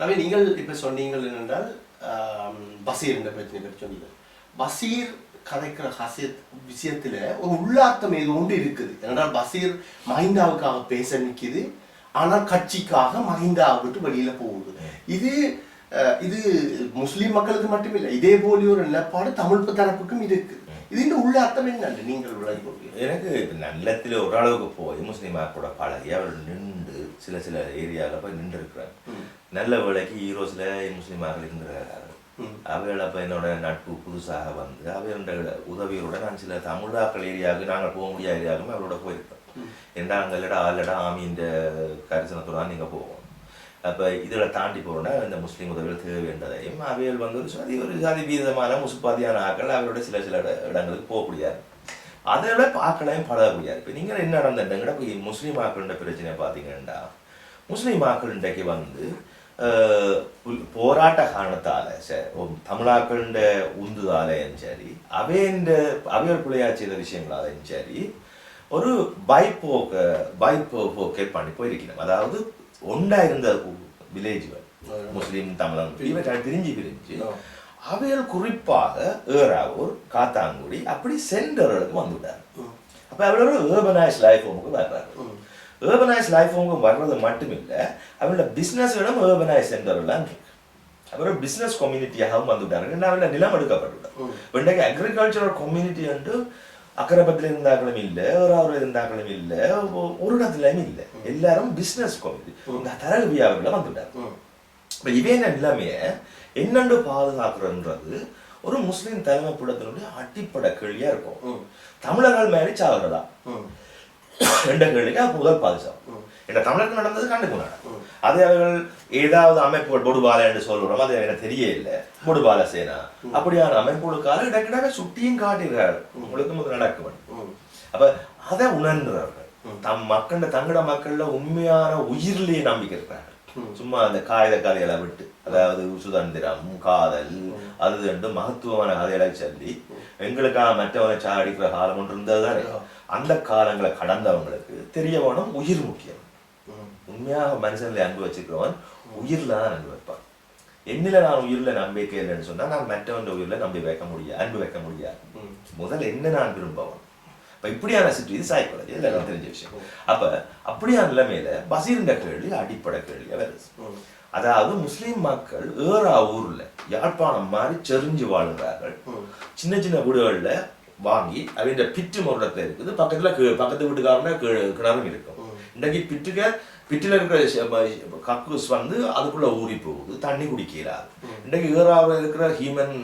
ரவி நீங்கள் இப்போ சொன்னீங்கள் என்னென்றால் பசீர் என்ற பிரச்சனை பற்றி சொன்னீங்க. பசீர் கதைக்கிற ஹசிய விஷயத்துல ஒரு உள்ளார்த்தம் இது ஒன்று இருக்குது. ஏனென்றால் பசீர் மஹிந்தாவுக்காக பேச நிற்கிது ஆனால் கட்சிக்காக மஹிந்தாவை விட்டு வெளியில போகுது. இது இது முஸ்லீம் மக்களுக்கு மட்டுமில்லை இதே போலி ஒரு நிலப்பாடு தமிழ் தரப்புக்கும் இருக்கு. இந்த உள்ளார்த்தம் என்னன்னு நீங்கள் விளங்கி கொள்வீர்கள் எனக்கு நல்லத்தில் ஓரளவுக்கு போய் முஸ்லீமா கூட பழகி அவர் நின்று சில சில ஏரியாவில் போய் நின்று இருக்கிறார் நல்ல வேலைக்கு ஈரோஸில் முஸ்லீமாக இருக்கிறார்கள் அவைகள் அப்போ என்னோட நட்பு புதுசாக வந்து அவையோட உதவியோட நான் சில தமிழாக்கள் ஏரியாவுக்கு நாங்கள் போக முடியாத ஏரியாவுக்கும் அவரோட போயிருக்கோம் ஏன்னா அங்கே இல்லடா ஆமின்ற கரிசனத்தோட நீங்கள் போவோம் அப்போ இதில் தாண்டி போகணும்னா இந்த முஸ்லீம் உதவிகள் தேவை என்றதையும் அவைகள் வந்து ஒரு சாதி ஒரு சாதி வீதமான முசுப்பாதியான ஆக்கள் அவரோட சில சில இடங்களுக்கு போக முடியாது. அதோட ஆக்களையும் பழகக்கூடியாது இப்போ நீங்கள் என்ன நடந்துட்டீங்கன்னா இப்போ முஸ்லீம் ஆக்களோட பிரச்சனை பார்த்தீங்கன்னா முஸ்லீம் ஆக்கள் இன்றைக்கு வந்து போராட்ட காரணத்தால தமிழாக்கள உந்துதாலேயும் சரி அவையண்ட அவையர் பிள்ளையா செய்த விஷயங்களாலையும் சரி ஒரு பைப்போக்க பைப்போக்கே பண்ணி போயிருக்கணும். அதாவது ஒண்டா இருந்த வில்லேஜ்கள் முஸ்லீம் தமிழன் இவற்றை பிரிஞ்சு பிரிஞ்சு அவைகள் குறிப்பாக ஏறாவூர் காத்தாங்குடி அப்படி சென்டர்களுக்கு வந்துவிட்டார் அப்ப அவரோட ஏர்பனைஸ் லைஃப் ஹோமுக்கு வர்றாரு ஏர்பனைஸ் லைஃப் ஹோமுக்கு வர்றது மட்டும் இல்ல அவரோட பிசினஸ் இடம் ஏர்பனைஸ் சென்டர்லாம் இருக்கு. அவர் பிசினஸ் கம்யூனிட்டியாகவும் ரெண்டு அவரோட நிலம் எடுக்கப்பட்டுவிட்டார் இன்றைக்கு அக்ரிகல்ச்சரல் கம்யூனிட்டி வந்து அக்கரப்பத்தில் இருந்தாக்களும் இல்லை ஒரு அவர் இருந்தாக்களும் இல்லை. ஒரு இடத்துலயும் இல்லை எல்லாரும் பிசினஸ் கம்யூனிட்டி இந்த தரகு வியாபாரில் வந்துவிட்டார் இப்போ இவன் நிலைமைய என்னென்று பாதுகாக்கிறன்றது ஒரு முஸ்லிம் தலைமைப்படத்தினுடைய அடிப்படை கேள்வியா இருக்கும். தமிழர்கள் மாதிரி சாகுறதா ரெண்டு கேள்விக்கு முதல் பாதுகாப்பு இந்த தமிழருக்கு நடந்தது கண்டுக்கு முன்னாடி அது அவர்கள் ஏதாவது அமைப்புகள் பொடுபால என்று சொல்றோம் அது எனக்கு தெரிய இல்லை. பொடுபால சேனா. அப்படியான அமைப்புகளுக்காக இடக்கிடவே சுட்டியும் காட்டுகிறார். உங்களுக்கு முதல் நடக்கும் அப்ப அதை உணர்கிறார்கள் தம் மக்கள் தங்கட மக்கள்ல உண்மையான உயிரிலேயே நம்பிக்கை இருக்கிறார்கள். சும்மா அந்த காகித கதைகளை விட்டு அதாவது சுதந்திரம் காதல் அது ரெண்டு மகத்துவமான கதைகளை சொல்லி எங்களுக்காக மற்றவனை சாடிக்கிற காலம் ஒன்று இருந்தது தானே. அந்த காலங்களை கடந்தவங்களுக்கு தெரிய வேணும் உயிர் முக்கியம். உண்மையாக மனுஷன்ல அன்பு வச்சுக்கிறவன் உயிர்ல தான் அன்பு வைப்பான். என்னில நான் உயிர்ல நம்பிக்கை இல்லைன்னு சொன்னா நான் மற்றவன் உயிர்ல நம்பி வைக்க முடியாது அன்பு வைக்க முடியாது. முதல்ல என்ன நான் விரும்பவன்? இப்ப இப்படியான சிட்டு இது சைக்காலஜி இதுல எனக்கு தெரிஞ்ச விஷயம். அப்ப அப்படியான நிலைமையில பசீர்ன்ற கேள்வி அடிப்படை கேள்வியா வருது. அதாவது முஸ்லிம் மக்கள் ஏறா ஊர்ல யாழ்ப்பாணம் மாதிரி செறிஞ்சு வாழ்கிறார்கள் சின்ன சின்ன வீடுகள்ல வாங்கி அவங்க பிட்டு முறத்துல இருக்குது. பக்கத்துல பக்கத்து வீட்டுக்காரன கிணறும் இருக்கும். இன்றைக்கு பிட்டுக்க பிட்டில் இருக்கிற கக்கூஸ் வந்து அதுக்குள்ள ஊறி போகுது தண்ணி குடிக்கிறார். இன்றைக்கு ஈராவில் இருக்கிற ஹியூமன்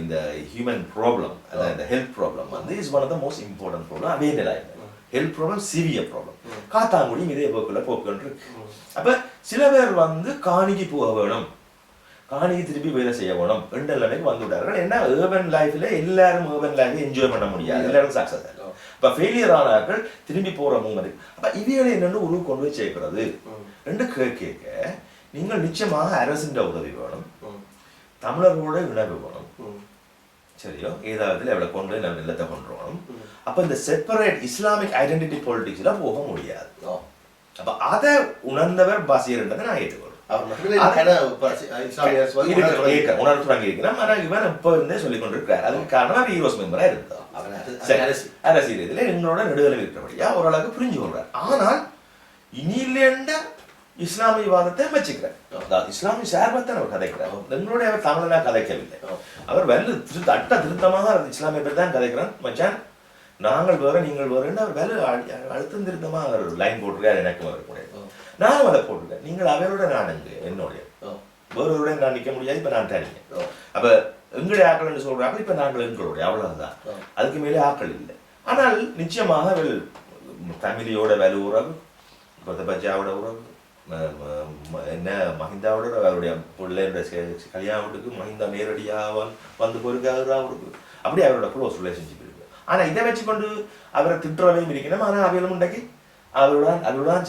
இந்த ஹியூமன் ப்ராப்ளம் அதாவது இந்த ஹெல்த் ப்ராப்ளம் வந்து is one of the most important problem அதே நிலை ஹெல்த் ப்ராப்ளம் சிவியர் ப்ராப்ளம் காத்தாங்குடியும் இதே போக்குள்ள போக்குன்னு இருக்கு அப்போ சில பேர் வந்து காணிக்கு போக வேணும். காணிக்கு திருப்பி வேலை செய்ய வேணும். ரெண்டு நிலைமைக்கு வந்து விட்டார்கள் ஏன்னா ஏர்பன் லைஃப்ல எல்லாரும் ஏர்பன் லைஃப் என்ஜாய் பண்ண முடியாது. எல்லாரும் சக்சஸ் இப்ப ஃபெயிலியர் ஆனார்கள் திரும்பி போற மூமெண்ட் அப்ப இவைகளை என்னன்னு உருவு கொண்டு போய் சேர்க்கிறது. ரெண்டு கே- கேட்க நீங்கள் நிச்சயமாக அரசின் உதவி வேணும். தமிழர்களோட இணைவு வேணும். சரியோ? ஏதாவது அவளை கொண்டு நம்ம நிலத்தை கொண்டு வரணும். அப்ப இந்த செப்பரேட் இஸ்லாமிக் ஐடென்டிட்டி பாலிடிக்ஸ்ல போக முடியாது. அப்ப அதை உணர்ந்தவர் பசீர்ன்றதை நான் ஏற்றுக்கொள்றேன் இஸ்லாமிய. அரசியல் இதுல எங்களோட நெடுதலை இருக்கிறபடியா ஓரளவுக்கு புரிஞ்சு கொள்றார். ஆனால் இனியிலேண்ட இஸ்லாமியவாதத்தை வச்சுக்கிறார் அதாவது இஸ்லாமிய சார்பத்தை அவர் கதைக்கிறார். எங்களுடைய அவர் தமிழனா கதைக்கவில்லை. அவர் வெள்ள திரு அட்ட திருத்தமாக இஸ்லாமிய பற்றி தான் கதைக்கிறார். மச்சான் நாங்கள் வேற நீங்கள் வேறன்னு அவர் வேலை அழுத்தம் திருத்தமா அவர் லைன் போட்டிருக்காரு எனக்கும் அவர் கூட. நானும் அதை போட்டிருக்கேன் நீங்கள் அவரோட நான் எங்க என்னுடைய. வேறொருடைய நான் நிக்க முடியாது இப்ப நான் தனிங்க அப்ப எங்களுடைய ஆக்கள் சொல்றாங்க இப்ப நாங்கள் எங்களுடைய அவ்வளவுதான். அதுக்கு மேலே ஆக்கள் இல்லை. ஆனால் நிச்சயமாக அவள் ஃபேமிலியோட வேலை உறவு கொத்தபஜாவோட உறவு என்ன மஹிந்தாவோட அவருடைய பிள்ளையோட செ- கல்யாண வீட்டுக்கு மஹிந்தா நேரடியாக வந்து போயிருக்காரு அவருக்கு. அப்படி அவரோட க்ளோஸ் ரிலேஷன்ஷிப் இருக்கு. ஆனா இதை வச்சுக்கொண்டு அவரை திட்டுறவையும் இருக்கணும் ஆனா அவையிலும் உண்டாக்கி அவரோட அவரோட தான்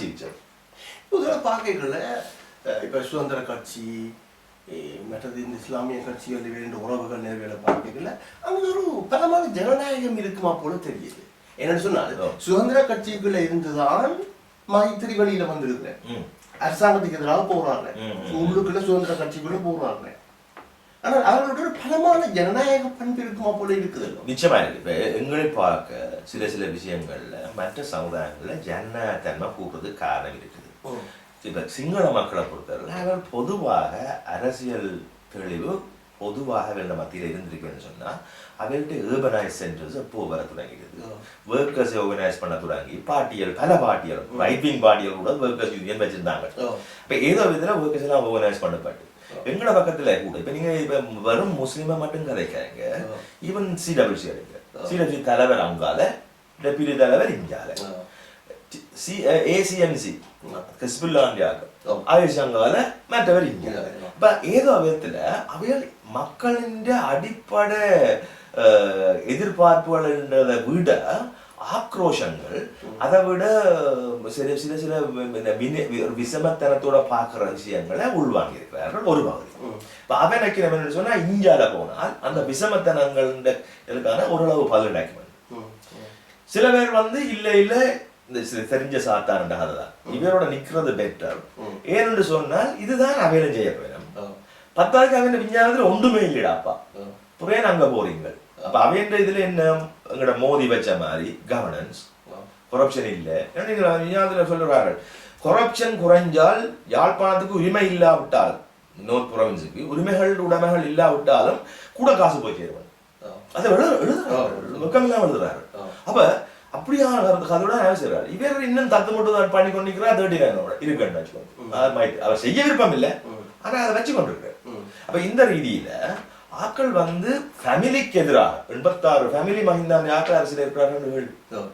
இதெல்லாம் பார்க்கல இப்ப சுதந்திர கட்சி மற்றது இந்த இஸ்லாமிய கட்சிகள் இரண்டு உறவுகள் நேர்களை பார்க்கல அங்க ஒரு பலமான ஜனநாயகம் இருக்குமா போல தெரியுது. என்னன்னு சொன்னால். சுதந்திர கட்சிக்குள்ள இருந்துதான் மைத்திரி வழியில வந்திருக்கிறேன். அரசாங்கத்துக்கு எதிராக போறாங்க. உள்ளுக்குள்ள சுதந்திர கட்சிக்குள்ள போறாங்க ஆனா அவர்களோட ஒரு பலமான ஜனநாயக பண்பு இருக்குமா போல இருக்குது. நிச்சயமா இருக்கு. இப்ப எங்களை பார்க்க சில சில விஷயங்கள்ல மற்ற சமுதாயங்கள்ல ஜனநாயகத்தன்மை கூடுறது காரணம் இருக்குது இப்ப சிங்கள மக்களை பொறுத்தவரை அவர் பொதுவாக அரசியல் தெளிவு பொதுவாக வெள்ள மத்தியில் இருந்திருக்குன்னு சொன்னா அவர்கிட்ட ஏர்பனைஸ் சென்டர்ஸ் எப்போ வர தொடங்கிடுது. ஒர்க்கர்ஸ் ஆர்கனைஸ் பண்ண தொடங்கி பாட்டியல் பல பாட்டியல் ரைட் விங் பாட்டியல் கூட ஒர்க்கர்ஸ் யூனியன் வச்சிருந்தாங்க. இப்ப ஏதோ விதத்துல ஒர்க்கர்ஸ் எல்லாம் ஆர்கனைஸ் பண்ணப்பட்டு. எங்களோட பக்கத்துல கூட இப்ப நீங்க இப்ப வெறும் முஸ்லிமை மட்டும் கதைக்காங்க. ஈவன் சிடபிள்யூசி எடுங்க. சிடபிள்யூசி தலைவர் அங்கால டெபியூட்டி தலைவர் இங்கால. சி ஏசிஎம்சி ஹிஸ்புல்லாண்டியாக இங்க. இப்ப ஏதோ விதத்துல அவைகள் மக்களின் அடிப்படை அஹ், எதிர்பார்ப்புகளை விட ஆக்ரோஷங்கள் அதை விட சில சில சில இந்த வின- வி- விஷமத்தனத்தோட பார்க்குற விஷயங்களை உள்வாங்கி இருக்கிறார்கள் ஒரு பகுதி. இப்ப அவன் நினைக்கிறவன் சொன்னா இந்தியால போனால் அந்த விஷமத்தனங்களுக்கான ஓரளவு பதில் டாக்குமெண்ட் சில பேர் வந்து இல்ல இல்ல இந்த தெரிஞ்ச சாத்தான கதை. தான் இவரோட நிக்கிறது பெட்டர். ஏனென்று சொன்னால் இதுதான் அவையிலும் செய்ய போயிடும் பத்தாவது அவன் விஞ்ஞானத்துல ஒன்றுமே இல்லைடாப்பா புரியன் அங்க போறீங்க அப்ப அவன் இதுல என்ன? எங்கட மோதி வச்ச மாதிரி கவர்னன்ஸ் கொரப்ஷன் இல்ல. விஞ்ஞானத்துல சொல்லுறார்கள் கொரப்ஷன் குறைஞ்சால் யாழ்ப்பாணத்துக்கு உரிமை இல்லாவிட்டால் நோர்த் ப்ரொவின்ஸுக்கு உரிமைகள் உடைமைகள் இல்லாவிட்டாலும் கூட காசு போய் சேருவாங்க அதை எழுத எழுதுறாரு எழுதுறாரு. அப்ப கதையோட அவர் செய்றாரு இவர் இன்னும் தத்து மட்டும் தான் பண்ணி கொண்டிருக்கிறா தேர்ட்டி நைனோட இருக்குன்னு வச்சுக்கோங்க. அவர் செய்ய விருப்பம் இல்லை ஆனா அதை வச்சு கொண்டிருக்காரு. அப்ப இந்த ரீதியில ஆக்கள் வந்து ஃபேமிலிக்கு எதிராக எண்பத்தாறு ஃபேமிலி மஹிந்தான் யாத்திரை அரசியல் இருக்கிறார்கள் கேள்வி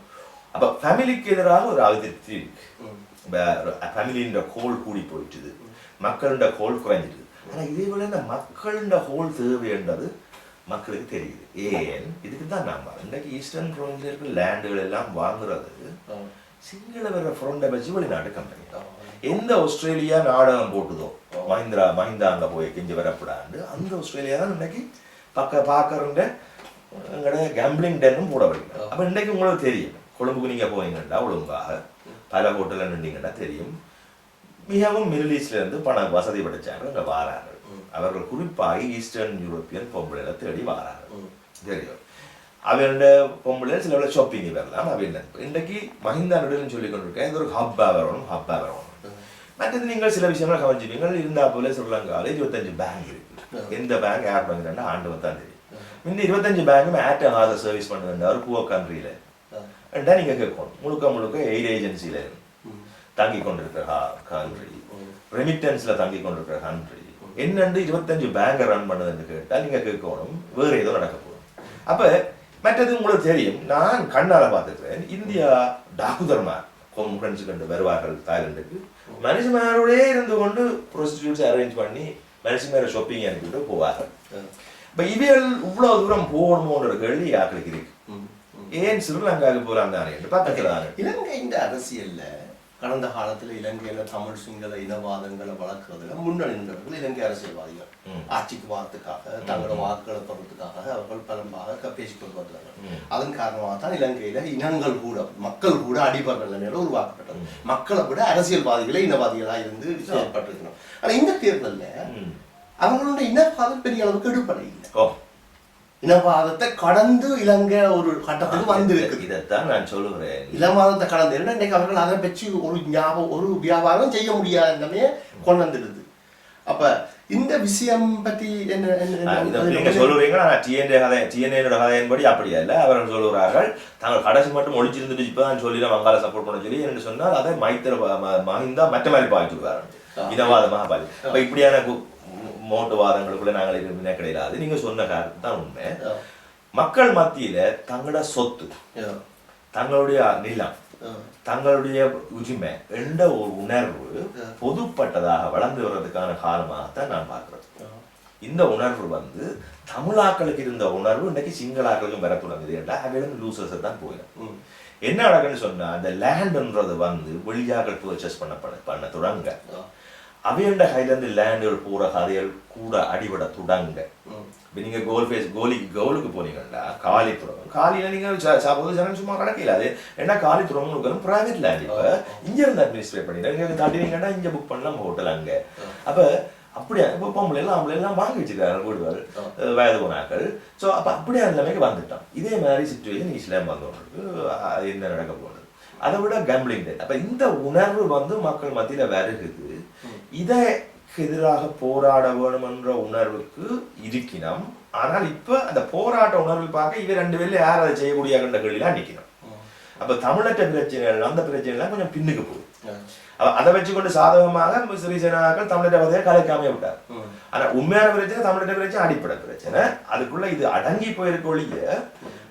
அப்ப ஃபேமிலிக்கு எதிராக ஒரு அதிருப்தி இருக்கு. ஃபேமிலின்ற கோல் கூடி போயிட்டுது. மக்கள்கிட்ட கோல் குறைஞ்சிட்டுது. ஆனா இதே போல இந்த மக்கள்கிட்ட கோல் தேவைன்றது மக்களுக்கு தெரியுது. ஏன்? இதுக்கு தான் நாம இன்றைக்கு ஈஸ்டர்ன் ப்ரோவின்ஸ்ல இருக்கிற லேண்டுகள் எல்லாம் வாங்குறது சிங்கள வர ஃப்ரண்டை வச்சு வெளிநாட்டு கம்பெனி எந்த ஆஸ்திரேலியா நாடகம் போட்டுதோ மஹிந்திரா மஹிந்தா அங்க போய் கெஞ்சி வரப்படாண்டு அந்த ஆஸ்திரேலியா தான் இன்னைக்கு பக்க பாக்கறங்க எங்கட கேம்பிளிங் டென்னும் போட வைக்கணும் அப்ப இன்னைக்கு உங்களுக்கு தெரியும். கொழும்புக்கு நீங்க போனீங்கன்னா ஒழுங்காக பல ஹோட்டல்ல நின்றீங்கன்னா தெரியும். மிகவும் மிடில் ஈஸ்ட்ல இருந்து பண வசதி படைச்சாங்க அங்க வாரார்கள் அவர்கள் குறிப்பாக ஈஸ்டர்ன் யூரோப்பியன் பொம்பளைகளை தேடி வாரார்கள். தெரியும். அவனோட பொம்பளை சில வேலை ஷாப்பிங் வரலாம். அவன் இன்றைக்கு மஹிந்தா நடுவில் சொல்லி கொண்டிருக்கேன். இது ஒரு ஹப்பா வரணும் ஹப்பா வரணும். மற்றது நீங்கள் சில விஷயங்கள் கவனிச்சிப்பீங்க இருந்தா போல ஸ்ரீலங்காவில் இருபத்தஞ்சு பேங்க் இருக்கு. எந்த பேங்க் யார் பேங்க் ஆண்டு தான் தெரியும் இந்த இருபத்தஞ்சு பேங்கும் ஏர்டெல் ஆதார் சர்வீஸ் பண்ணுதுன்ற ஒரு புவர் கண்ட்ரியில என்றா நீங்க கேட்கணும். முழுக்க முழுக்க எய்ட் ஏஜென்சியில தங்கி கொண்டிருக்கிற கண்ட்ரி ரெமிட்டன்ஸ்ல தங்கி கொண்டிருக்கிற கண்ட்ரி என்னண்டு இருபத்தஞ்சு பேங்கை ரன் பண்ணுதுன்னு கேட்டா நீங்க கேட்கணும். வேற ஏதோ நடக்க போகுது. அப்ப மற்றது உங்களுக்கு தெரியும். நான் கண்ணால பார்த்துக்கிறேன். இந்தியா டாக்குதர்மா கான்ஃபரன்ஸ் கண்டு வருவார்கள் தாய்லாந்துக்கு. மனுஷமாரோடே இருந்து கொண்டு ப்ரொஸ்டியூட்ஸ் அரேஞ்ச் பண்ணி மனுஷமார ஷாப்பிங் அனுப்பிட்டு போவார்கள். இப்ப இவைகள் இவ்வளவு தூரம் போகணுமோன்ற கேள்வி யாருக்கு இருக்கு? ஏன் ஸ்ரீலங்காவுக்கு என்று பக்கத்துல இலங்கை இந்த அரசியல்ல கடந்த காலத்துல இலங்கையில தமிழ் சிங்கள இனவாதங்களை வளர்க்கறதுல முன்னணி நின்றவர்கள் இலங்கை அரசியல்வாதிகள். ஆட்சிக்கு வாரத்துக்காக தங்களோட வாக்குகளை பெறத்துக்காக அவர்கள் பலமாக பேசிக் கொண்டு வந்தாங்க ம். அதன் காரணமாக தான் இலங்கையில இனங்கள் கூட மக்கள் கூட அடிபடுற நிலையில உருவாக்கப்பட்டது. மக்களை விட அரசியல்வாதிகளே இனவாதிகளா இருந்து செயல்பட்டிருக்கணும். ஆனா இந்த தேர்தல்ல. அவங்களோட இனவாதம் பெரிய அளவுக்கு எடுப்படை இல்லை. இனவாதத்தை கடந்து இலங்கை ஒரு கட்டத்துக்கு வந்திருக்குது இதைத்தான் நான் சொல்லுகிறேன். இளமாதத்தை கடந்து இன்னைக்கு அவர்கள் அதை வச்சு ஒரு ஞாபகம் ஒரு வியாபாரம் செய்ய முடியாத நிலைமையை கொண்டு வந்துடுது. அப்ப இந்த விஷயம் பத்தி என்ன சொல்லுவீங்க ஆனா டிஎன்ஏ கதை டிஎன்ஏனோட கதையின்படி அப்படி அல்ல. அவர்கள் சொல்லுகிறார்கள் தாங்கள் கடைசி மட்டும் ஒழிச்சிருந்துட்டு இப்பதான் சொல்லி வங்காள சப்போர்ட் பண்ண சொல்லி என்று சொன்னால் அதை மைத்திர மஹிந்தா மற்ற மாதிரி பாய்ச்சுவார்கள் ஆ. இனவாதமாக பாதி அப்ப இப்படியான கு- மோ- மோட்டுவாதங்களுக்குள்ள நாங்கள் இருந்த கிடையாது நீங்க சொன்ன கருத்து தான் உண்மை. மக்கள் மத்தியில தங்களோட சொத்து தங்களுடைய நிலம் தங்களுடைய உரிமை என்ற ஒரு உணர்வு. பொதுப்பட்டதாக வளர்ந்து வர்றதுக்கான காரணமாகத்தான் நான் பார்க்கிறேன். இந்த உணர்வு வந்து தமிழாக்களுக்கு இருந்த உணர்வு இன்னைக்கு சிங்களாக்களுக்கும் வர தொடங்குது என்றால் அவையிலும் லூசர்ஸ் தான் போயிடும். ம், என்ன நடக்குன்னு சொன்னா அந்த லேண்ட்ன்றது வந்து வெளியாக்கள் பர்ச்சேஸ் பண்ண பண்ண தொடங்க. கையில இருந்து லேண்டுகள் போற கதைகள் கூட அடிபட தொடங்க. ம், இப்போ நீங்க கோல் ஃபேஸ் கோலிக்கு கோலுக்கு போனீங்கன்னா காலி துறவம் காலியில நீங்க ச- ச- பொது ஜனம் சும்மா கிடக்கல அது ஏன்னா காலி துறவங்களுக்கு பிரைவேட் லேண்ட் இப்போ இங்க இருந்து அட்மினிஸ்ட்ரேட் பண்ணி இங்க தட்டினீங்கன்னா இங்க புக் பண்ணலாம் ஹோட்டல் அங்க. அப்ப அப்படியா? இப்போ பொம்பளை எல்லாம் ஆம்பளை எல்லாம் வாங்கி வச்சிருக்காங்க வீடுகள் அஹ் வயது போனாக்கள் ஸோ அப்போ அப்படியா நிலைமைக்கு வந்துட்டான் இதே மாதிரி சுச்சுவேஷன் இஸ்லாம் வந்தவங்களுக்கு என்ன நடக்க போகுது? அதை விட கேம்பிளிங் அப்ப இந்த உணர்வு வந்து மக்கள் மத்தியில வருகுது இதற்கு எதிராக போராட வேணும் என்ற உணர்வுக்கு இருக்கினோம். ஆனால் இப்ப அந்த போராட்ட உணர்வில் பார்க்க இவ ரெண்டு பேர்ல யார் அதை செய்யக்கூடிய கண்ட கேள்விலாம் நிக்கணும் அப்ப தமிழற்ற பிரச்சனைகள் அந்த பிரச்சனைலாம் கொஞ்சம் பின்னுக்கு அவ- அதை வச்சுக்கொண்டு சாதகமாக சிறிசேனாக்கள் தமிழக வதையை கலைக்காம விட்டார். ஆனா உண்மையான பிரச்சனை தமிழக பிரச்சனை அடிப்படை பிரச்சனை. அதுக்குள்ள இது அடங்கி போயிருக்க ஒழிய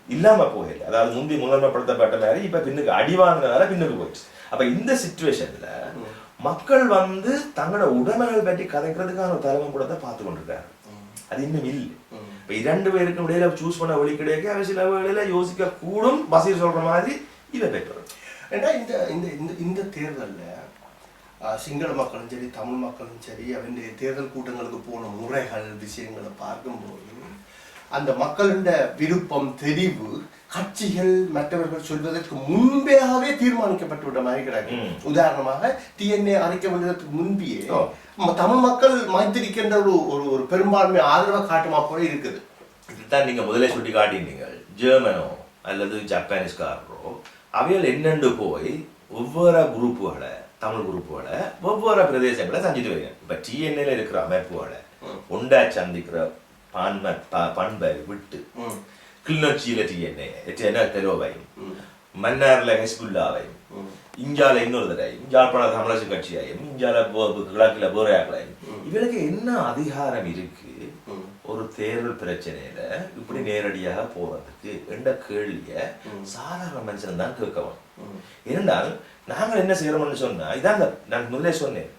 இல்லாம போகல. அதாவது முந்தி முதன்மைப்படுத்தப்பட்ட மாதிரி இப்ப பின்னுக்கு அடி வாங்கினதால பின்னுக்கு போயிடுச்சு. அப்ப இந்த சுச்சுவேஷன்ல மக்கள் வந்து தங்களோட உடைமைகள் பற்றி கதைக்கிறதுக்கான ஒரு தலைமை கூடத்தை பார்த்து கொண்டிருக்காரு. அது இன்னும் இல்லை. இப்ப இரண்டு பேருக்கு இடையில சூஸ் பண்ண வழி கிடைக்க அவ சில வேளையில யோசிக்க கூடும் பசீர் சொல்ற மாதிரி இவ பெற்றோர் ஏன்னா இந்த இந்த இந்த இந்த தேர்தலில் சிங்கள மக்களும் சரி தமிழ் மக்களும் சரி அவன் தேர்தல் கூட்டங்களுக்கு போன முறைகள் விஷயங்களை பார்க்கும்போது அந்த மக்களின் விருப்பம் தெரிவு கட்சிகள் மற்றவர்கள் சொல்வதற்கு முன்பேயாவே தீர்மானிக்கப்பட்டு விட்ட மாதிரி கிடக்கு. உதாரணமாக டிஎன்ஏ அரைக்க வருவதற்கு முன்பியே ஓ. ம- தமிழ் மக்கள் மைத்திரிக்கின்ற ஒரு ஒரு ஒரு பெரும்பான்மை ஆதரவாக காட்டுமா போல இருக்குது இதுதான் நீங்க முதலே சுட்டி காட்டினீங்க ஜெர்மனோ அல்லது ஜப்பானீஸ்காரரோ அவைகள் என்னென்று போய் ஒவ்வொரு குரூப்புகளை தமிழ் குரூப்புகளை ஒவ்வொரு பிரதேசங்களை சந்தித்து வருங்க இப்ப டிஎன்ஏல இருக்கிற அமைப்புகளை ஒண்டா சந்திக்கிற பண்பை ப- பண்பை விட்டு. கிளிநொச்சியில டிஎன்ஏ என்ன? தெருவையும். ம். மன்னார்ல ஹெஸ்புல்லாவையும். இந்தியாவில் இன்னொரு தடையும் இஞ்சாழ்ப்பாண தமிழக கட்சியாயும். இஞ்சால போ- போராக்களையும் கிழக்குல இவளுக்கு என்ன அதிகாரம் இருக்கு? ஒரு தேர்தல் பிரச்சனையில இப்படி நேரடியாக போறதுக்கு என்ற கேள்விய சாதாரண மனுஷன் தான் கேட்கவும் ஏனென்றால் நாங்கள் என்ன செய்யறோம்னு சொன்னா இதான் நான் முதலே சொன்னேன்.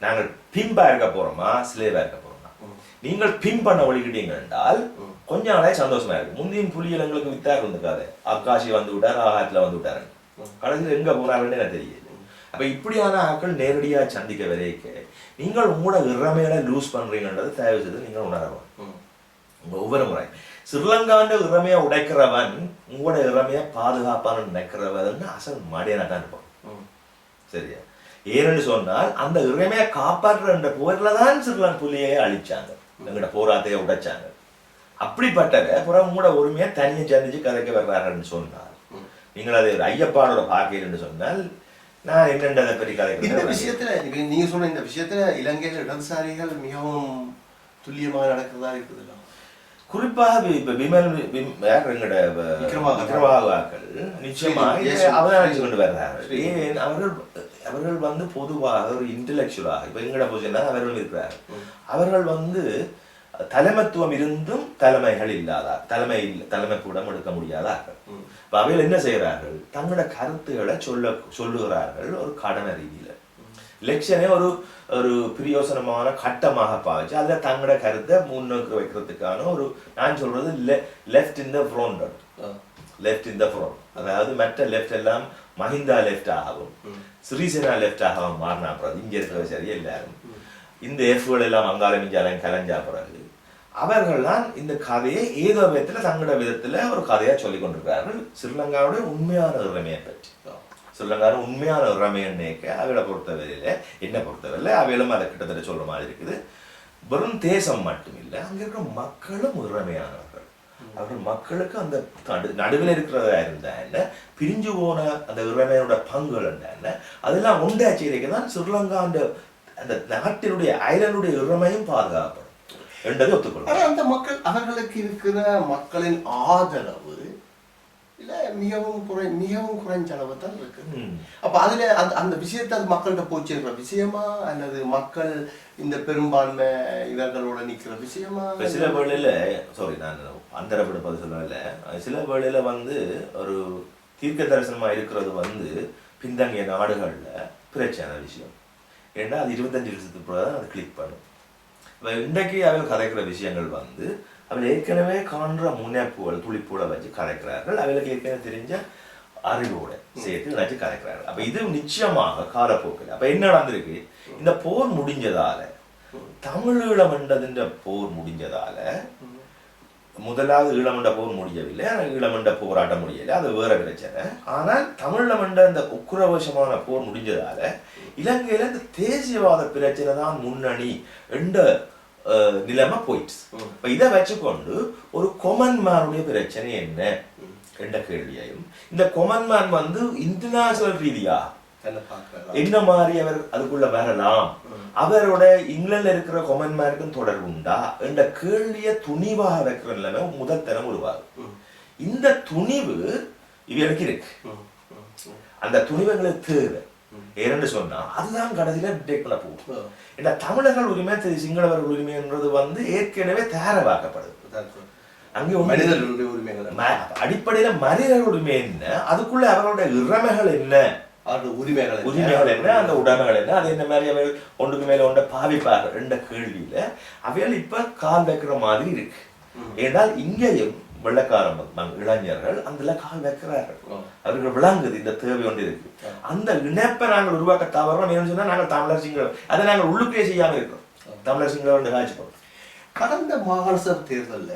நாங்கள் பிம்பா இருக்க போறோமா? ஸ்லேவா இருக்க போறோமா? நீங்கள் பின் பண்ண ஒழிக்கிட்டீங்க என்றால் கொஞ்ச நாளே சந்தோஷமா இருக்கு. முந்தியும் புலிகள் எங்களுக்கு வித்தார் இருந்துக்காது அக்காஷி வந்து விட்டார் ஆகாத்துல வந்து விட்டாரு. கடைசியில் எங்க போனாருன்னு எனக்கு தெரியல. அப்ப இப்படியான ஆட்கள் நேரடியா சந்திக்க வரைக்க நீங்கள் உங்களோட இறமையில லூஸ் பண்றீங்கன்றது தயவு செய்து நீங்கள் உணரணும். ஒவ்வொரு முறை. ஸ்ரீலங்காண்ட இறமையை உடைக்கிறவன் உங்களோட இறமையை பாதுகாப்பான்னு நினைக்கிறவன் அசல் மாடியனா தான் இருப்பான். சரியா? ஏன்னு சொன்னால் அந்த இறைமையை காப்பாற்றுற போர்ல தான் ஸ்ரீலங்கா புலியை அழிச்சாங்க. எங்கட போராத்தையை உடைச்சாங்க. அப்படிப்பட்டவ புறம் உங்களோட உரிமையை தனியை சந்திச்சு கதைக்க வர்றாருன்னு சொன்னால். நீங்கள் அதை ஒரு ஐயப்பாடோட பார்க்கிறேன்னு சொன்னால் நான் என்னென்றதை பற்றி இந்த கதைக்கிறேன் விஷயத்துல நீங்க- சொன்ன இந்த விஷயத்துல இலங்கையில இடதுசாரிகள் மிகவும் துல்லியமாக நடக்கிறதா இருக்குதுல்ல? குறிப்பாக இப்ப விமல் வி- விம்- யார் எங்கட வ- விக்ரமாகவன். விக்ரமாகவாக்கள் நிச்சயமா ஸ்ரீ- இதை yes, அவதானிச்சு கொண்டு வர்றார்கள். ஸ்ரீ- ஏன்? அவர்கள் அவர்கள் வந்து பொதுவாக ஒரு இன்டலெக்சுவலாக இப்ப எங்கட பொசிஷன் அவர்கள் இருக்கிறார்கள். அவர்கள் வந்து தலைமத்துவம் இருந்தும் தலைமைகள் இல்லாதா தலைமை இல்ல- தலைமை கூட எடுக்க முடியாதார்கள் இப்ப அவைகள் என்ன செய்கிறார்கள்? தங்களோட கருத்துக்களை சொல்ல சொல்லுகிறார்கள் ஒரு கடமை ரீதியில. எலெக்ஷனே ஒரு ஒரு பிரயோசனமான கட்டமாக பாவிச்சு அதுல தங்களோட கருத்தை முன்னோக்கி வைக்கிறதுக்கான ஒரு நான் சொல்றது left in the front left in the front அதாவது மற்ற லெஃப்ட் எல்லாம் மஹிந்தா லெஃப்ட் ஆகவும் சிறிசேனா லெஃப்ட் ஆகவும் மாறினா பிறகு இங்க இருக்கிற சரி எல்லாரும். இந்த எஃப்கள் எல்லாம் அங்காளம் இஞ்சாலம் கலைஞ்சா பிறகு அவர்கள்லாம் இந்த கதையை ஏதோ விதத்துல தங்களோட விதத்துல ஒரு கதையா சொல்லி கொண்டிருக்கிறார்கள். ஸ்ரீலங்காவுடைய உண்மையான உரிமையை பற்றி. ஸ்ரீலங்காவில் உண்மையான உரிமையை நினைக்க அவளை பொறுத்தவரையில என்ன பொறுத்தவரையில? அவைகளும் அதை கிட்டத்தட்ட சொல்ற மாதிரி இருக்குது. வெறும் தேசம் மட்டும் இல்லை அங்க இருக்கிற மக்களும் உரிமையானவர்கள் அவர்கள் மக்களுக்கு அந்த நடு நடுவில் இருக்கிறதா இருந்தா என்ன? பிரிஞ்சு போன அந்த உரிமையோட பங்குகள் என்ன? என்ன? அதெல்லாம் உண்டா தான் ஸ்ரீலங்கா அந்த அந்த நாட்டினுடைய ஐலனுடைய உரிமையும் பாதுகாப்படும். என்றதை ஒத்துக்கொள்ளும். அந்த மக்கள் அவர்களுக்கு இருக்கிற மக்களின் ஆதரவு இல்ல மிகவும் குறை மிகவும் குறைஞ்ச அளவு தான் இருக்கு ம். அப்ப அதுல அந்த அந்த விஷயத்தை அது மக்கள்கிட்ட போச்சிருக்கிற விஷயமா? அல்லது மக்கள் இந்த பெரும்பான்மை இவர்களோட நிக்கிற விஷயமா? சில வேளையில சாரி நான் அந்தரப்பட பதில் சொல்லல. சில வேளையில வந்து ஒரு தீர்க்க தரிசனமா இருக்கிறது வந்து பின்தங்கிய நாடுகள்ல பிரச்சனை விஷயம். ஏன்னா அது இருபத்தஞ்சு வருஷத்துக்கு பிறகு அது கிளிக் பண்ணும். இப்ப இன்றைக்கு அவர்கள் கதைக்கிற விஷயங்கள் வந்து அவள் ஏற்கனவே காண்ற முன்னேற்புகள் துளிப்போட வச்சு கதைக்கிறார்கள். அவளுக்கு ஏற்கனவே தெரிஞ்ச அறிவோட சேர்த்து நினைச்சு கதைக்கிறார்கள். அப்ப இது நிச்சயமாக காலப்போக்கில். அப்ப என்ன நடந்திருக்கு? இந்த போர் முடிஞ்சதால தமிழீழம் என்றதுன்ற போர் முடிஞ்சதால முதலாவது ஈழமண்ட போர் முடியவில்லை ஆனால் ஈழமண்ட போராட்டம் முடியலை அது வேற பிரச்சனை. ஆனால் தமிழ்ல மண்ட இந்த உக்குரவசமான போர் முடிஞ்சதால இலங்கையில இந்த தேசியவாத பிரச்சனை தான் முன்னணி என்ற நிலைமை போயிடுச்சு. இப்ப இதை வச்சுக்கொண்டு ஒரு கொமன் மேனுடைய பிரச்சனை என்ன என்ற கேள்வியையும் இந்த கொமன் மேன் வந்து இன்டர்நேஷனல் ரீதியா என்ன மாதிரி அவர் அதுக்குள்ள வரலாம்? அவரோட இங்கிலாந்துல இருக்கிற கொமன் மேனுக்கும் தொடர்பு உண்டா? என்ற கேள்விய துணிவாக வைக்கிற நிலைமை முதல் தரம் உருவாகும். இந்த துணிவு இவருக்கு இருக்கு. அந்த துணிவு எங்களுக்கு தேவை ஏன்னு சொன்னா அதுதான் கடைசியில டிடெக்ட் பண்ண போகும். ஏன்னா தமிழர்கள் உரிமை சிங்களவர்கள் உரிமைன்றது வந்து ஏற்கனவே தயாரவாக்கப்படுது அங்கே மனிதர்களுடைய உரிமைகள். அடிப்படையில மனிதர்கள் உரிமை என்ன? அதுக்குள்ள அவர்களுடைய இறமைகள் என்ன? அவருடைய உரிமைகள் உரிமைகள் என்ன? அந்த உடைமைகள் என்ன? அது என்ன மாதிரி அவைகள் ஒன்றுக்கு மேல ஒன்றை பாவிப்பார்கள்? என்ற கேள்வியில அவைகள் இப்ப கால் வைக்கிற மாதிரி இருக்கு. ஏனால் இங்கேயும் வெள்ளக்கார ம- இளைஞர்கள் அதுல கால் வைக்கிறார்கள். அவர்கள் விளங்குது இந்த தேவை ஒன்று இருக்கு. அந்த இணைப்பை நாங்கள் உருவாக்க தவறோம். ஏன்னு சொன்னா நாங்கள் தமிழர் சிங்கள அதை நாங்கள் உள்ளுக்கே செய்யாம இருக்கோம். தமிழர் சிங்கள வந்து காட்சி போறோம் கடந்த மாகாண சபை தேர்தல்ல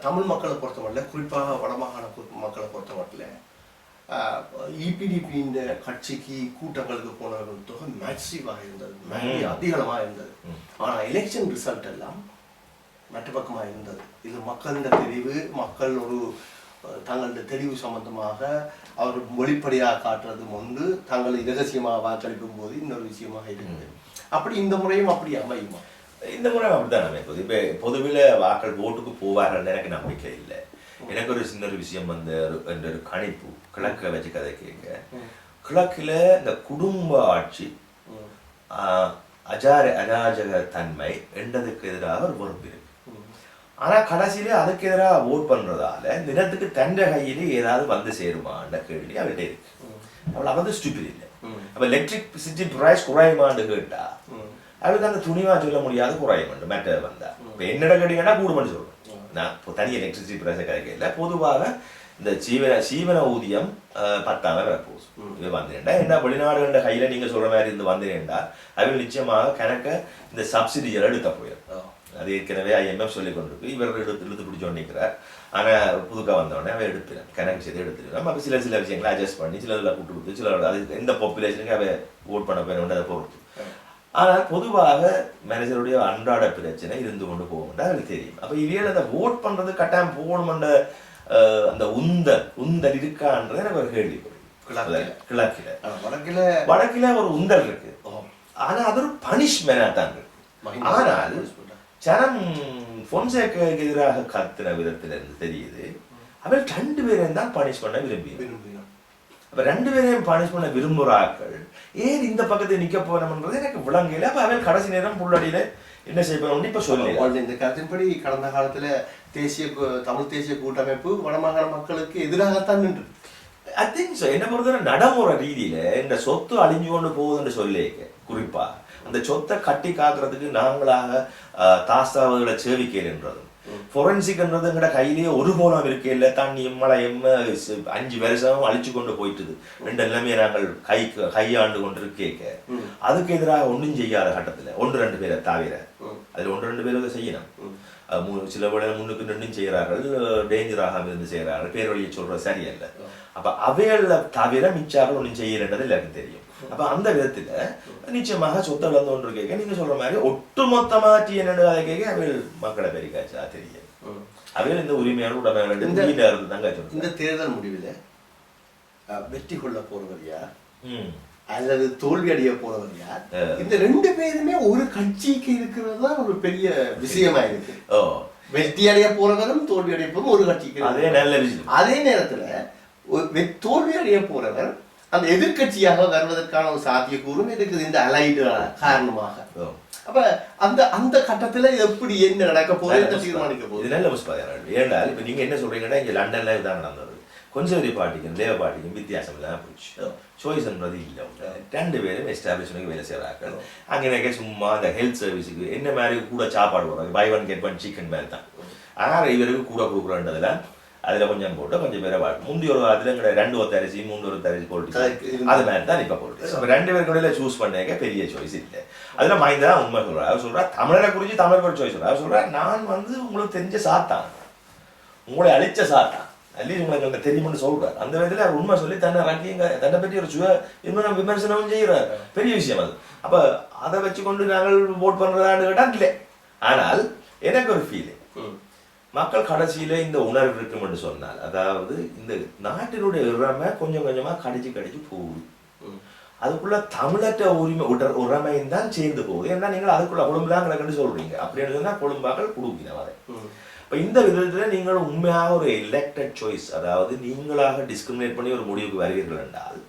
தமிழ் மக்களை பொறுத்தமட்டில் குறிப்பாக வடமாகாண மக்களை பொறுத்தமட்டில் இபிடிபியின் கட்சிக்கு கூட்டங்களுக்கு போனவர்கள் தொகை மேக்சிவாக இருந்தது. மிக அதிகளமாக இருந்தது. ஆனா எலெக்ஷன் ரிசல்ட் எல்லாம் மற்ற பக்கமாக இருந்தது. இது மக்களின் தெரிவு மக்கள் ஒரு அஹ், தங்களுடைய தெரிவு சம்பந்தமாக அவர் வெளிப்படையாக காட்டுறது ஒன்று தங்களை இரகசியமாக வாக்களிக்கும் போது இன்னொரு விஷயமாக இருக்குது அப்படி இந்த முறையும் அப்படி அமையுமா? இந்த முறை அப்படித்தான் அமைப்பது இப்ப பொதுவில் வாக்கள் ஓட்டுக்கு போவார்கள் எனக்கு நம்பிக்கை இல்லை. எனக்கு ஒரு சின்ன ஒரு விஷயம் வந்து என்ற ஒரு கணிப்பு கிழக்க வச்சு கதை கேட்க கிழக்குல இந்த குடும்ப ஆட்சி அஜார அராஜக தன்மை என்றதுக்கு எதிராக ஒரு பொறுப்பு இருக்கு. ம். ஆனா கடைசியில அதுக்கு எதிராக ஓட் பண்றதால நிலத்துக்கு தண்ட கையில ஏதாவது வந்து சேருமான்ற கேள்வி அவர்கிட்ட இருக்கு. அவள் வந்து ஸ்டூபிட் இல்லை. அப்ப எலக்ட்ரிசிட்டி பிரைஸ் குறையுமான்னு கேட்டா. அவளுக்கு அந்த துணிவா சொல்ல முடியாது குறையுமாண்டு மேட்ட வந்தா. இப்ப என்னோட கேட்டீங்கன்னா கூடுமன்னு சொல்றேன் நான் இப்போ தனி எலக்ட்ரிசிட்டி பிரைஸை கிடைக்கல பொதுவாக இந்த ஜீவன சீவன ஊதியம் பத்தாம வரப்போகுது. இது வந்துட்டா என்ன வெளிநாடுகள கையில நீங்க சொல்ற மாதிரி இருந்து வந்துட்டா அவள் நிச்சயமாக கணக்க இந்த சப்சிடிகள் எடுக்க போயிடும். அது ஏற்கனவே ஐஎம்எஃப் சொல்லி கொண்டிருக்கு. இவர் எடுத்து இழுத்து பிடிச்சோன்னு நிற்கிறார் ஆனா புதுக்கா வந்தோடனே அவன் எடுத்துறான். கணக்கு செய்து எடுத்துருவான் அப்ப சில சில விஷயங்களை அட்ஜஸ்ட் பண்ணி சில இதில் கூட்டு கொடுத்து சில அது எந்த பாப்புலேஷனுக்கு அவ ஓட் பண்ண போயணும் அதை பொறுத்து ஆனால் பொதுவாக மனிதருடைய அன்றாட பிரச்சனை இருந்து கொண்டு போகும் அவருக்கு தெரியும். அப்ப இவையில் அதை ஓட் பண்றது கட்டாயம் போகணுமென்ற அந்த உந்தல் உந்தல் இருக்கான்றது எனக்கு ஒரு கேள்வி கிழக்கில. வடக்குல வடக்கில ஒரு உந்தல் இருக்கு. ஓ, ஆனா அது ஒரு பனிஷ்மெண்டா தான் இருக்கு. ஆனால்? சனம் பொன்சேக்காவுக்கு எதிராக கத்துன விதத்துல இருந்து தெரியுது அவள் ரெண்டு பேரையும் தான் பனிஷ் பண்ண விரும்பி. அப்ப ரெண்டு பேரையும் பனிஷ் பண்ண விரும்புறாக்கள் ஏன் இந்த பக்கத்தை நிக்க போறோம்ன்றது எனக்கு விளங்கல. அப்ப அவள் கடைசி நேரம் புள்ளடியில என்ன செய்யணும் இப்ப அவள் இந்த கருத்தின்படி கடந்த காலத்துல தேசிய தமிழ் தேசிய கூட்டமைப்பு வடமாகாண மக்களுக்கு எதிராகத்தான் நின்று ஐ திங்க் ஸோ என்ன பொறுத்தவரை நடைமுறை ரீதியில இந்த சொத்து அழிஞ்சு கொண்டு போகுதுன்னு சொல்லியிருக்க. குறிப்பா அந்த சொத்தை கட்டி காக்குறதுக்கு நாங்களாக ஆஹ், தாஸ்தாவதுகளை சேவிக்கிறன்றதும் ஃபொரன்சிக்ன்றது எங்கட கையிலேயே ஒரு போலம் இருக்கையில் தண்ணியும் மழையும் அஹ், ஸ்- அஞ்சு வருஷம் அழிச்சு கொண்டு போயிட்டுது ரெண்டு நிலைமையை நாங்கள் கை கையாண்டு கொண்டு இருக்கேக்க அதுக்கு எதிராக ஒன்றும் செய்யாத கட்டத்துல ஒன்று ரெண்டு பேரை தவிர அதுல ஒன்று ரெண்டு பேர் செய்யணும் சில வேளை முன்னுக்கு நின்றும் செய்கிறார்கள் டேஞ்சராக இருந்து செய்கிறார்கள் பேர் வழியை சொல்றது சரியல்ல அப்ப அவைகள தவிர மிச்சார்கள் ஒன்றும் செய்யலன்றது எல்லாருக்கும் தெரியும் அப்ப அந்த விதத்துல நிச்சயமாக சொத்தை வளர்ந்து ஒன்று கேட்க நீங்க சொல்ற மாதிரி ஒட்டுமொத்தமா டிஎன்ஏ அதை கேட்க அவைகள் மக்களை பெருக்காச்சா தெரியும் அவைகள் இந்த உரிமையான உடமையான இந்த- இருந்து தாங்க இந்த தேர்தல் முடிவில் வெற்றி கொள்ள போறவர் யார். அல்லது தோல்வி அடைய போறவர் யார். இந்த ரெண்டு பேருமே ஒரு கட்சிக்கு இருக்கிறது தான் ஒரு பெரிய விஷயமா இருக்கு. ஓ. வெற்றி அடைய போறவரும் தோல்வி அடைய போறவரும் ஒரு கட்சிக்கு அதே நல்ல விஷயம் அதே நேரத்துல ஒரு வெ- தோல்வி அடைய போறவர் அந்த எதிர்க்கட்சியாக வருவதற்கான ஒரு சாத்தியக்கூறும் இருக்குது இந்த அலைடு காரணமாக. அப்ப அந்த அந்த கட்டத்துல எப்படி என்ன நடக்க போகுது தீர்மானிக்க போகுது? இது நல்ல புஷ்பாதான் ஏண்டால் இப்ப நீங்க என்ன சொல்றீங்கன்னா இங்க லண்டன்ல இதுதான் நடந்தது. கன்சர்வேட்டிவ் பார்ட்டிக்கும் லேபர் பார்ட்டிக்கும் வித்தியாசம் இல்லாம போச்சு. சாய்ஸ்ன்றது இல்லை. ரெண்டு பேரும் எஸ்டாப்ளிஷ்மெண்ட் வேலை செய்கிறாங்க அங்கே எனக்கு சும்மா அந்த ஹெல்த் சர்வீஸுக்கு என்ன மாதிரி கூட சாப்பாடு போடுறாங்க? Buy one get one chicken மாதிரி தான். ஆனால் இவருக்கு கூட கொடுக்குறன்றதுல அதுல கொஞ்சம் போட்டு கொஞ்சம் பேரை வாழ்க்கை முந்தி ஒரு அதுல எங்கட ரெண்டு ஒத்த அரிசி மூணு ஒரு. போட்டு இருந்து- அது மாதிரி தான் இப்ப போட்டு. அப்ப ரெண்டு பேருக்கு இடையில சூஸ் பண்ணேங்க பெரிய சாய்ஸ் இல்லை. அதுல மைந்தா உண்மை சொல்றா. அவர் சொல்றா தமிழரை குறிச்சு தமிழர் ஒரு சாய்ஸ் சொல்றா. அவர் சொல்றா நான் வந்து உங்களுக்கு தெரிஞ்ச சாத்தான். உங்களை அழிச்ச சாத்தான். அட்லீஸ்ட் உங்களுக்கு தெரியும்னு சொல்றாரு. அந்த விதத்துல அவர் உண்மை சொல்லி தன்னை ரங்கிங்க தன்னை பற்றி ஒரு சுய விமர்சனம் விமர்சனமும் செய்யறாரு பெரிய விஷயம் அது. அப்ப அதை வச்சுக்கொண்டு நாங்கள் ஓட் பண்றதான்னு கேட்டா இல்லை. ஆனால் எனக்கு ஒரு ஃபீலிங். மக்கள் கடைசியில இந்த உணர்வு இருக்கும் என்று சொன்னால் அதாவது இந்த நாட்டினுடைய உரிமை கொஞ்சம் கொஞ்சமா கடிச்சு கடிச்சு போகுது. அதுக்குள்ள தமிழற்ற உரிமை உடர் உரிமையும் தான் சேர்ந்து போகுது. ஏன்னா நீங்கள் அதுக்குள்ள கொழும்புலாம் கிடக்குன்னு சொல்றீங்க. அப்படின்னு சொன்னா கொழும்பாக்கள் அதை ம். இப்போ இந்த விதத்துல நீங்கள் உண்மையாக ஒரு எலெக்டட் சாய்ஸ் அதாவது நீங்களாக டிஸ்கிரிமினேட் பண்ணி ஒரு முடிவுக்கு வருவீர்கள் என்றால்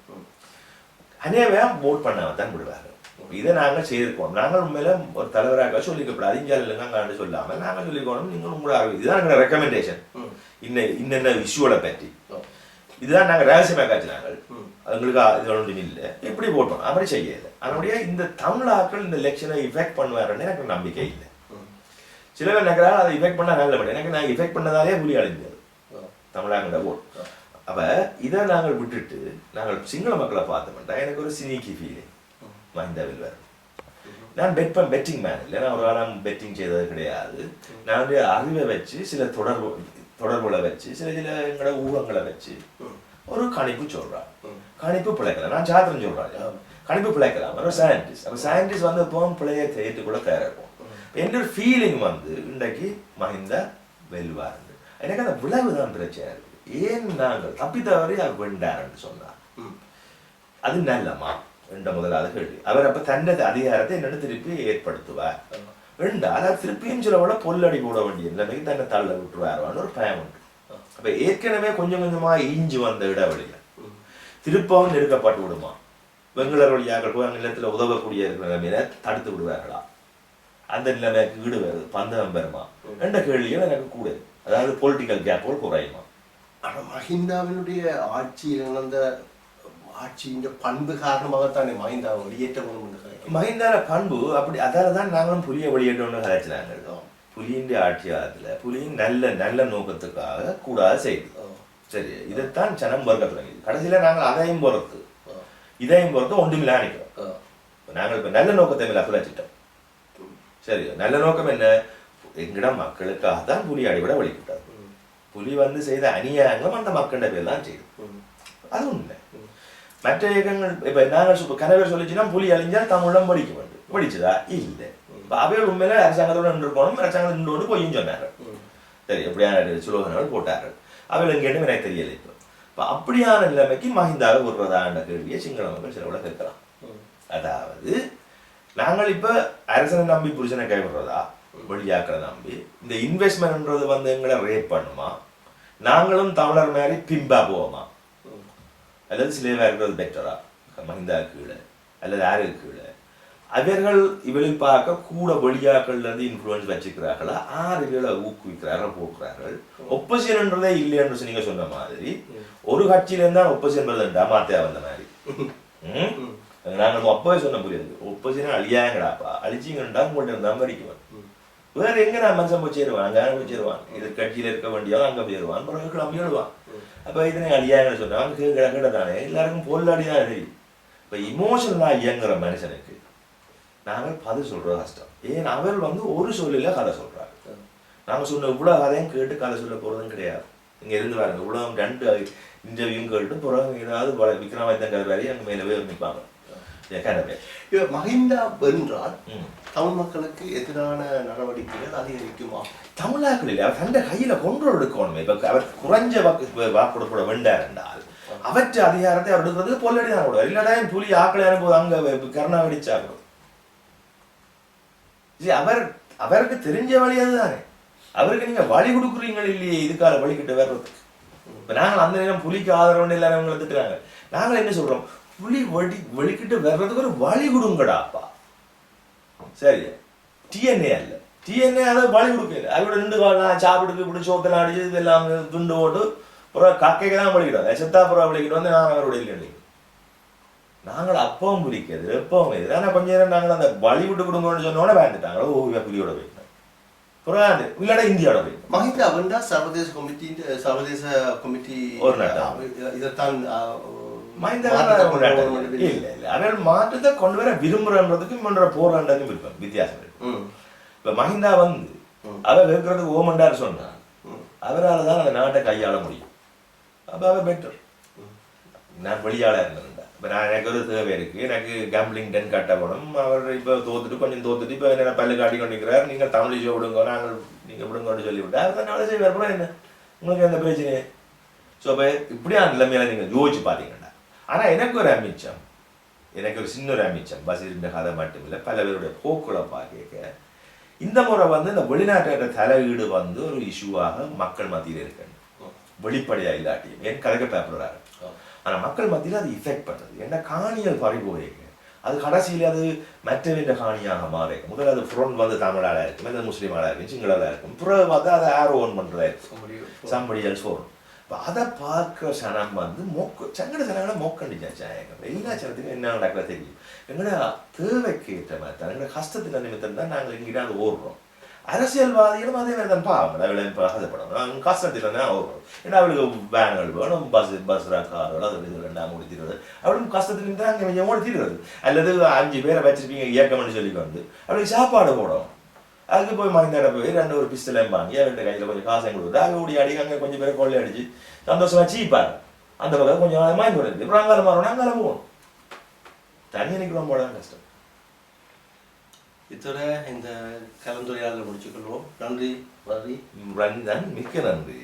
அநேகம் ஓட் பண்ணாம தான் விடுவார்கள். இதை நாங்கள் செய்திருக்கோம். நாங்கள் உண்மையில ஒரு தலைவராக சொல்லிக்கப்படாது இந்தியாவில் இல்லைங்க சொல்லாமல் நாங்கள் சொல்லிக்கணும் நீங்கள் உங்களோட இதுதான் எங்களோட ரெக்கமெண்டேஷன். இன்ன இன்னென்ன இஷ்யூவை பற்றி. இதுதான் நாங்கள் ரகசியமாக காட்சி நாங்கள் ம். எங்களுக்கு இது ஒன்றும் இல்லை. இப்படி போட்டோம். அப்படி செய்யல. அதனுடைய இந்த தமிழாக்கள் இந்த எலெக்ஷனை இஃபெக்ட் பண்ணுவாருன்னு எனக்கு நம்பிக்கை இல்லை. சில பேர் நினைக்கிறாங்க அதை இஃபெக்ட் பண்ண நல்ல பட் எனக்கு நான் இஃபெக்ட் பண்ணதாலே புலி அழிஞ்சது. தமிழாங்கிற ஓட் அப்ப இதை நாங்கள் விட்டுட்டு நாங்கள் சிங்கள மக்களை பார்த்தோம்னா எனக்கு ஒரு சினிக்கி ஃபீலிங் மஹிந்தாவில் வரும் நான் பெட் பண்ண பெட்டிங் மேன் இல்லை நான் ஒரு காலம் பெட்டிங் செய்தது கிடையாது. நான் வந்து அறிவை வச்சு சில தொடர்பு தொடர்புகளை வச்சு சில சில எங்களோட ஊகங்களை வச்சு. ஒரு கணிப்பு சொல்றான். ம். கணிப்பு பிழைக்கலாம். நான் சாத்திரம் சொல்றேன். கணிப்பு பிழைக்கலாம். ஒரு சயின்டிஸ்ட் அப்போ சயின்டிஸ்ட் வந்து இப்போ பிழைய ஏற்றுக்குள்ள தயாராக இருக்கும் என்னோட ஃபீலிங் வந்து இன்றைக்கு மஹிந்தா வெல்வார் எனக்கு அந்த விளைவு தான் பிரச்சனை இருக்கு. ஏன் நாங்கள் தப்பி தவறி அவர் வெண்டார்னு சொன்னார். அது நல்லமா? என்ற முதலாவது கேள்வி. அவர் அப்ப தன்னது அதிகாரத்தை என்னென்னு திருப்பி ஏற்படுத்துவார். என்றால் அவர் திருப்பியும் சில விட பொல்லடி போட வேண்டிய நிலைமைக்கு தன்னை தள்ள விட்டுருவாருவான்னு ஒரு பயம் உண்டு. அப்ப ஏற்கனவே கொஞ்சம் கொஞ்சமா இஞ்சி வந்த இடைவெளியில திருப்பவும் நெருக்கப்பட்டு விடுமா? வெங்கலர் வழியாக போய் அங்க நிலத்துல உதவக்கூடிய இருக்கிற நிலைமையில தடுத்து விடுவார்களா? அந்த நிலைமைக்கு ஈடு வருது. பந்தகம் பெறுமா? என்ற கேள்வியும் எனக்கு கூட அதாவது பொலிட்டிக்கல் கேப்போல் குறையுமா? ஆனா மஹிந்தாவினுடைய ஆட்சியில் நடந்த ஆட்சியின் பண்பு காரணமாகத்தானே மஹிந்தா வெளியேற்ற வேணும் என்று கலைக்கிறேன் மஹிந்தார பண்பு அப்படி அதால தான் நாங்களும் புலிய வெளியேற்றோம்னு கலைச்சினாங்க புலியின் ஆட்சி காலத்துல புலியின் நல்ல நல்ல நோக்கத்துக்காக கூடாது செய்து சரி இதைத்தான் சனம் பொறுக்க தொடங்கியது. கடைசியில நாங்கள் அதையும் பொறுத்து இதையும் பொறுத்து ஒன்றுமில்லா நினைக்கிறோம் நாங்கள் இப்ப நல்ல நோக்கத்தை மேல குலைச்சிட்டோம் சரி நல்ல நோக்கம் என்ன? எங்கிடம் மக்களுக்காக தான் புலி அடிபட வழிவிட்டார் புலி வந்து செய்த அநியாயங்களும் அந்த மக்களிட பேர் தான் செய்யும் அது உண்மை. மற்ற இயக்கங்கள் இப்ப நாங்கள் இப்ப கனவே சொல்லிச்சுன்னா புலி அழிஞ்சால் தமிழம் படிக்க வேண்டும் படிச்சதா? இல்லை. இப்ப அவைகள் உண்மையில அரசாங்கத்தோட நின்று இருக்கணும் அரசாங்கம் நின்று கொண்டு பொய்யும் சொன்னாரு சரி எப்படியான சுலோகனங்கள் போட்டார்கள். அவைகள் எங்கேன்னு எனக்கு தெரியல இப்போ. இப்போ அப்படியான நிலைமைக்கு மஹிந்தாவை விடுறதான கேள்வியை சிங்கள மக்கள் சில விட கேட்கலாம். அதாவது நாங்கள் இப்ப அரசனை நம்பி புருஷனை கைவிடுறதா? வெளியாக்களை நம்பி. இந்த இன்வெஸ்ட்மெண்ட்ன்றது வந்து எங்களை ரேப் பண்ணுமா? நாங்களும் தமிழர் மாதிரி பிம்பா போவோமா? அல்லது சிலேவா இருக்கிறது பெட்டரா மஹிந்தா கீழே அல்லது யாருக்கு கீழே அவர்கள் இவளில் பார்க்க கூட வெளியாக்கள்ல இருந்து இன்ஃப்ளூயன்ஸ் வச்சுக்கிறார்களா? ஆறு இவளை ஊக்குவிக்கிறார்கள் போக்குறார்கள் ஒப்போசிஷன்ன்றதே இல்லை என்று நீங்க சொன்ன மாதிரி ஒரு கட்சியில இருந்தா ஒப்போசிஷன் வருதுண்டா மாத்தியா வந்த மாதிரி? நாங்கள் அப்பவே சொன்ன புரியுது. ஒப்போசிஷன் அழியாங்கடாப்பா? அழிச்சிங்கண்டா உங்கள்ட்ட இருந்தா மறிக்குவேன் வேற எங்க நான் மனுஷன் போய் சேருவான்? அங்க போய் சேருவான்? இது கட்சியில இருக்க வேண்டியவன் அங்க போயிருவான் பிறகு கிளம்பி எழுவான் அப்போ இதனை அழியாங்கன்னு சொன்னான் கேட்கிற கேட்டதானே எல்லாருக்கும் பொருளாடி தான் தெரியும் இப்போ இமோஷனலாக இயங்குற மனுஷனுக்கு நாங்கள் பதில் சொல்கிறது கஷ்டம் ஏன் அவர் வந்து ஒரு சொல்லில கதை சொல்கிறார் நாங்கள் சொன்ன இவ்வளோ கதையும் கேட்டு கதை சொல்ல போகிறதும் கிடையாது இங்கே இருந்து பாருங்க இவ்வளோ ரெண்டு இன்டர்வியூவும் கேட்டு பிறகு ஏதாவது விக்ரமாதித்தன் கதை வரையும் அங்கே மேலே போய் நிற்பாங்க மஹிந்தா வென்றால். தமிழ் மக்களுக்கு எதிரான நடவடிக்கைகள் அதிகரிக்குமா? தமிழாக்கள் இல்லை அவர் தந்த கையில கொண்டு எடுக்கணும். இப்ப அவர் குறைஞ்ச வாக்கு வாக்கு கூட வேண்டார் என்றால் அவற்றை அதிகாரத்தை அவர் எடுக்கிறது பொல்லடி தான் கூட இல்லடா புலி ஆக்களை அனுப்புவது அங்க கருணா வெடிச்சாக்கணும் அவர் அவருக்கு தெரிஞ்ச வழி அதுதானே. அவருக்கு நீங்க வழி கொடுக்குறீங்க இல்லையே இதுக்கால வழிகிட்ட வர்றதுக்கு. இப்ப நாங்கள் அந்த நேரம் புலிக்கு ஆதரவு எல்லாரும் அவங்களை திட்டுறாங்க. நாங்கள் என்ன சொல்றோம்? புலி வழி வெளிக்கிட்டு வர்றதுக்கு ஒரு வழி கொடுங்கடாப்பா சரி. டிஎன்ஏ அல்ல. டிஎன்ஏ அதை வழி கொடுக்கல ரெண்டு கால் நான் சாப்பிட்டு இப்படி சோத்தலாம் அடிச்சு இதெல்லாம் துண்டு போட்டு அப்புறம் கக்கைக்கு தான் வலிக்கிட்டோம் செத்தாப்புறம் வலிக்கிட்டு வந்து நான் அவரோட இல்லை நாங்கள் அப்பவும் பிடிக்கிறது எப்பவும் இது ஆனால் கொஞ்ச நேரம் நாங்கள் அந்த வழி விட்டு கொடுங்கன்னு சொன்னோட வேண்டுட்டாங்க ஓ இவன் புலியோட போயிட்டேன் புறாது இல்லடா இந்தியாவோட போயிட்டேன் மஹிந்தா வென்றால் சர்வதேச கமிட்டி சர்வதேச கமிட்டி ஒரு நாட்டா. இதைத்தான் இல்ல இல்ல. அவர்கள் மாற்றத்தை கொண்டு வர விரும்புறன்றதுக்கும் பண்ற போராண்டதுக்கும் விருப்பம் வித்தியாசம். இப்ப மஹிந்தா வந்து ம். அவ இருக்கிறதுக்கு ஓமண்டார் சொன்னான் ம். அவரால் தான் அந்த நாட்டை கையாள முடியும். அப்போ அவர் பெட்டர் நான் வெளியாள இருந்தேன் இப்போ நான் எனக்கு ஒரு தேவை இருக்கு. எனக்கு கேம்பிளிங் டென் கட்டப்படும் அவர் இப்போ தோத்துட்டு கொஞ்சம் தோத்துட்டு இப்போ என்ன பல்லு காட்டி கொண்டிருக்கிறார். நீங்கள் தமிழ் ஷோ விடுங்க நாங்கள் நீங்கள் விடுங்கன்னு சொல்லி விட்டு அவர் நாளை செய்வார். அப்புறம் என்ன? உங்களுக்கு எந்த பிரச்சனை ஸோ இப்போ இப்படியான நிலைமையில நீங்கள் யோசிச்சு பார்த்தீங்கன்னா ஆனால் எனக்கு ஒரு அமிச்சம். எனக்கு ஒரு சின்ன ஒரு அமிச்சம். பசீரின் கதை மட்டுமில்லை பல பேருடைய போக்குகளை பார்க்க. இந்த முறை வந்து இந்த வெளிநாட்டோட தலையீடு வந்து ஒரு இஷ்யூவாக மக்கள் மத்தியில் இருக்கு. வெளிப்படையா இல்லாட்டியும். ஏன் கலக்க பேப்பராக ஆனா மக்கள் மத்தியில் அது இஃபெக்ட் பண்ணுது என்ன காணியல் பறிபோயிருக்கு அது கடைசியில் அது மற்றவின்ற காணியாக மாறிருக்கு முதல்ல அது ஃப்ரண்ட் வந்து தமிழால இருக்கும் இல்லை முஸ்லீமால இருக்கும் சிங்களால இருக்கும். பிறகு வந்து அதை ஆரோ ஓன் பண்ணுறதா இருக்கும். சம்படி எல்ஸ் ஃபோன் இப்போ அதை பார்க்குற சனம் வந்து மொக்க சங்கட சனங்களை மொக்கண்டிச்சாங்க எல்லா சனத்துக்கும் என்ன நடக்கிறத தெரியும் எங்களோட தேவைக்கு ஏற்ற மாதிரி தான் எங்களோட கஷ்டத்தில் நிமித்தம் தான் நாங்கள் இங்கிட்ட ஓடுறோம் அரசியல்வாதிகளும் அதே மாதிரி தான் பாவம் அவளை இப்போ அவங்க கஷ்டத்தில் தான் ஓடுறோம் ஏன்னா அவளுக்கு வேன்கள் வேணும் பஸ் பஸ் கார்கள் அது இது ரெண்டாம் முடித்திடுறது அவளும் கஷ்டத்தில் தான் அங்கே கொஞ்சம் ஓடித்திடுறது அல்லது அஞ்சு பேரை வச்சிருப்பீங்க இயக்கம்னு சொல்லி வந்து அவளுக்கு சாப்பாடு போடும் அதுக்கு போய் மகிந்தாட போய் ரெண்டு ஒரு பிஸ்டல் வாங்கி அவர்கிட்ட கையில் கொஞ்சம் காசையும் கொடுத்து அங்கே ஓடி அடி அங்கே கொஞ்சம் பேரை கொள்ளை அடிச்சு சந்தோஷமா சீப்பார் அந்த பக்கம் கொஞ்சம் நாள் மாங்கி வருது அப்புறம் அங்கால மாறணும். அங்கால போகணும். தண்ணி நிற்கிறோம் போட கஷ்டம். இதோட இந்த கலந்துரையாடலை முடிச்சுக்கொள்வோம். நன்றி வரி ரன் மிக்க நன்றி